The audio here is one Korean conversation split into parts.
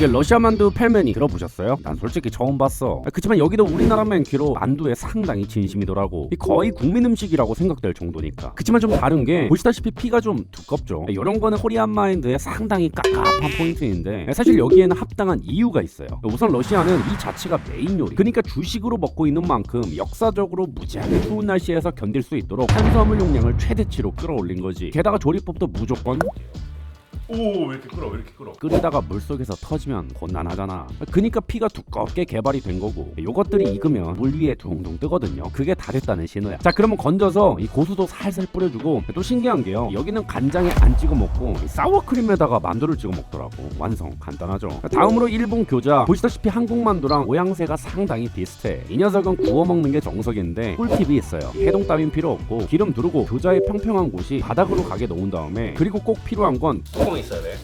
이게 러시아 만두 펠멘이 들어보셨어요? 난 솔직히 처음 봤어. 그렇지만 여기도 우리나라 맨키로 만두에 상당히 진심이더라고. 이 거의 국민 음식이라고 생각될 정도니까. 그렇지만 좀 다른 게 보시다시피 피가 좀 두껍죠. 이런 거는 코리안 마인드의 상당히 깝깝한 포인트인데 사실 여기에는 합당한 이유가 있어요. 우선 러시아는 이 자체가 메인 요리. 그러니까 주식으로 먹고 있는 만큼 역사적으로 무지하게 추운 날씨에서 견딜 수 있도록 탄수화물 용량을 최대치로 끌어올린 거지. 게다가 조리법도 무조건 오 왜 이렇게 끓어 왜 이렇게 끓어 끓이다가 물속에서 터지면 곤란하잖아. 그니까 피가 두껍게 개발이 된 거고 요것들이 익으면 물 위에 둥둥 뜨거든요. 그게 다 됐다는 신호야. 자 그러면 건져서 이 고수도 살살 뿌려주고 또 신기한 게요. 여기는 간장에 안 찍어 먹고 이 사워크림에다가 만두를 찍어 먹더라고. 완성 간단하죠. 다음으로 일본 교자 보시다시피 한국 만두랑 모양새가 상당히 비슷해. 이 녀석은 구워 먹는 게 정석인데 꿀팁이 있어요. 해동 따윈 필요 없고 기름 두르고 교자의 평평한 곳이 바닥으로 가게 놓은 다음에 그리고 꼭 필요한 건 뚜껑이 있어야 돼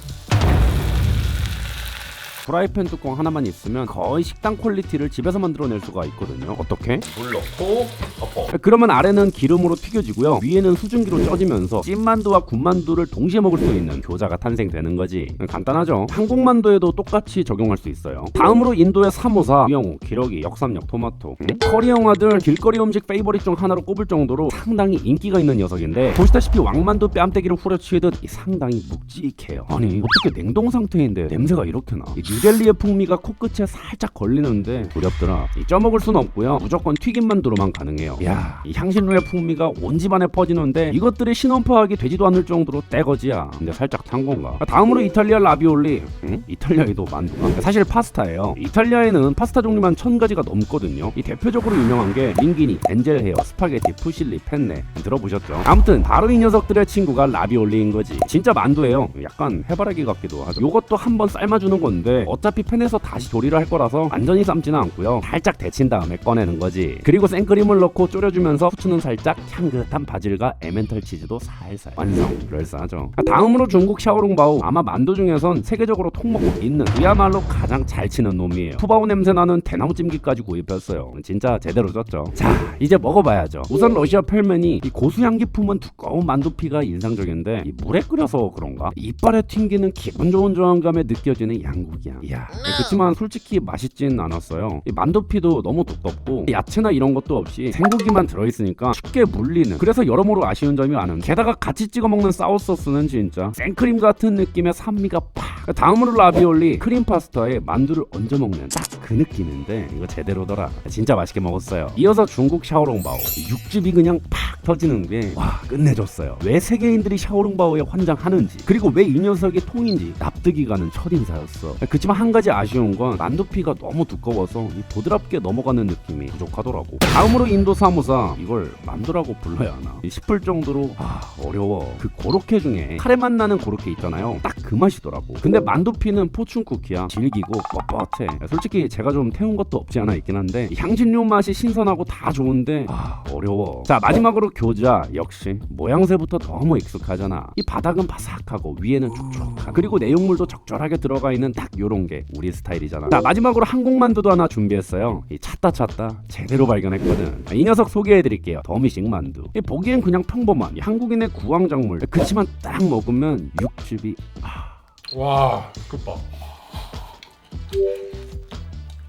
프라이팬 뚜껑 하나만 있으면 거의 식당 퀄리티를 집에서 만들어낼 수가 있거든요. 어떻게? 물 넣고 덮어 그러면 아래는 기름으로 튀겨지고요. 위에는 수증기로 쪄지면서 찐만두와 군만두를 동시에 먹을 수 있는 교자가 탄생되는 거지. 간단하죠. 한국 만두에도 똑같이 적용할 수 있어요. 다음으로 인도의 사모사, 유영우, 기러기, 역삼역, 토마토. 음? 커리 영화들 길거리 음식 페이버릿 중 하나로 꼽을 정도로 상당히 인기가 있는 녀석인데 보시다시피 왕만두 뺨때기를 후려치듯 이 상당히 묵직해요. 아니 어떻게 냉동 상태인데 냄새가 이렇게 나? 이 뉴델리의 풍미가 코끝에 살짝 걸리는데 두렵더라. 이 쪄먹을 순 없고요. 무조건 튀김 만두로만 가능해요. 야, 이 향신료의 풍미가 온 집안에 퍼지는데 이것들이 신원 파악이 되지도 않을 정도로 떼거지야. 근데 살짝 탄 건가? 다음으로 이탈리아 라비올리. 응? 이탈리아에도 만두가? 사실 파스타예요. 이탈리아에는 파스타 종류만 천 가지가 넘거든요. 이 대표적으로 유명한 게 링기니, 엔젤 헤어, 스파게티, 푸실리, 펜네 들어보셨죠? 아무튼 바로 이 녀석들의 친구가 라비올리인 거지. 진짜 만두예요. 약간 해바라기 같기도 하죠. 요것도 한번 삶아주는 건데 어차피 팬에서 다시 조리를 할 거라서 완전히 삶지는 않고요. 살짝 데친 다음에 꺼내는 거지. 그리고 생크림을 넣고 졸여주면서 후추는 살짝 향긋한 바질과 에멘털 치즈도 살살 완성. 그럴싸하죠. 다음으로 중국 샤오롱바오 아마 만두 중에선 세계적으로 통먹고 있는 그야말로 가장 잘 치는 놈이에요. 푸바오 냄새 나는 대나무 찜기까지 구입했어요. 진짜 제대로 썼죠. 자 이제 먹어봐야죠. 우선 러시아 펠멘이 이 고수향기 품은 두꺼운 만두피가 인상적인데 이 물에 끓여서 그런가? 이빨에 튕기는 기분 좋은 저항감에 느껴지는 양고기 향. 이야. 그렇지만 솔직히 맛있진 않았어요. 이 만두피도 너무 두껍고 야채나 이런 것도 없이 생고기만 들어있으니까 쉽게 물리는. 그래서 여러모로 아쉬운 점이 많은. 게다가 같이 찍어 먹는 사우 소스는 진짜 생크림 같은 느낌의 산미가 팍. 다음으로 라비올리 크림 파스타에 만두를 얹어 먹는 딱 그 느낌인데 이거 제대로더라. 진짜 맛있게 먹었어요. 이어서 중국 샤오롱바오. 육즙이 그냥 팍 터지는 게 와 끝내줬어요. 왜 세계인들이 샤오롱바오에 환장하는지 그리고 왜 이 녀석이 통인지 납득이 가는 첫 인사였어. 그 렇지만 한 가지 아쉬운 건 만두피가 너무 두꺼워서 이 보드랍게 넘어가는 느낌이 부족하더라고. 다음으로 인도 사무사 이걸 만두라고 불러야 하나 싶을 정도로 아 어려워. 그 고로케 중에 카레 맛 나는 고로케 있잖아요. 딱 그 맛이더라고. 근데 만두피는 포춘 쿠키야. 질기고 뻣뻣해. 솔직히 제가 좀 태운 것도 없지 않아 있긴 한데 향신료 맛이 신선하고 다 좋은데 아 어려워. 자 마지막으로 교자 역시 모양새부터 너무 익숙하잖아. 이 바닥은 바삭하고 위에는 촉촉한 그리고 내용물도 적절하게 들어가 있는 딱요 런 게 우리 스타일이잖아. 자 마지막으로 한국 만두도 하나 준비했어요. 이 찾다 찾다 제대로 발견했거든. 이 녀석 소개해드릴게요. 더미식 만두. 이 보기엔 그냥 평범한 이 한국인의 구황작물. 그치만 딱 먹으면 육즙이 아, 와 끝봐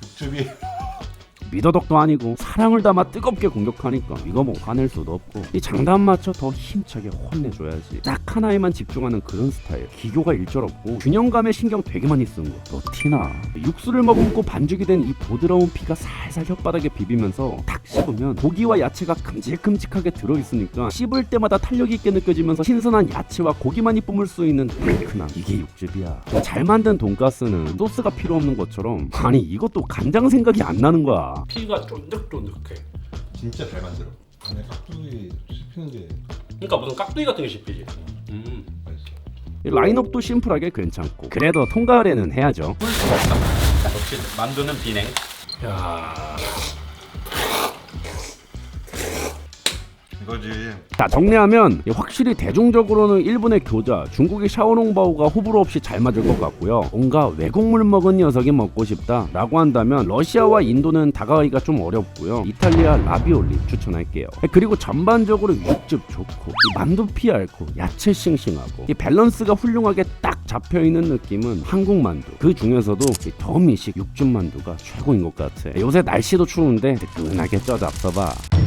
육즙이 미더덕도 아니고 사랑을 담아 뜨겁게 공격하니까 이거 뭐 화낼 수도 없고 이 장단 맞춰 더 힘차게 혼내줘야지. 딱 하나에만 집중하는 그런 스타일. 기교가 일절 없고 균형감에 신경 되게 많이 쓴 거. 너 티나. 육수를 머금고 반죽이 된 이 부드러운 피가 살살 혓바닥에 비비면서 탁 씹으면 고기와 야채가 큼직큼직하게 들어있으니까 씹을 때마다 탄력 있게 느껴지면서 신선한 야채와 고기만이 뿜을 수 있는 달큰함. 이게 육즙이야. 잘 만든 돈가스는 소스가 필요 없는 것처럼 아니 이것도 간장 생각이 안 나는 거야 피가 쫀득쫀득해. 진짜 잘 만들어. 안에 깍두기 씹히는 게 그러니까 무슨 깍두기 같은 게 씹히지. 음. 맛있어. 이 라인업도 심플하게 괜찮고 그래도 통과을에는 해야죠. 역시 만두는 비냉. 야 이거지. 자 정리하면 확실히 대중적으로는 일본의 교자, 중국의 샤오롱바오가 호불호 없이 잘 맞을 것 같고요. 뭔가 외국물 먹은 녀석이 먹고 싶다 라고 한다면 러시아와 인도는 다가가기가 좀 어렵고요. 이탈리아 라비올리 추천할게요. 그리고 전반적으로 육즙 좋고 이 만두 피알고 야채 싱싱하고 이 밸런스가 훌륭하게 딱 잡혀 있는 느낌은 한국 만두. 그 중에서도 이 더미식 육즙 만두가 최고인 것 같아. 요새 날씨도 추운데 뜨끈하게 쪄 잡숴봐.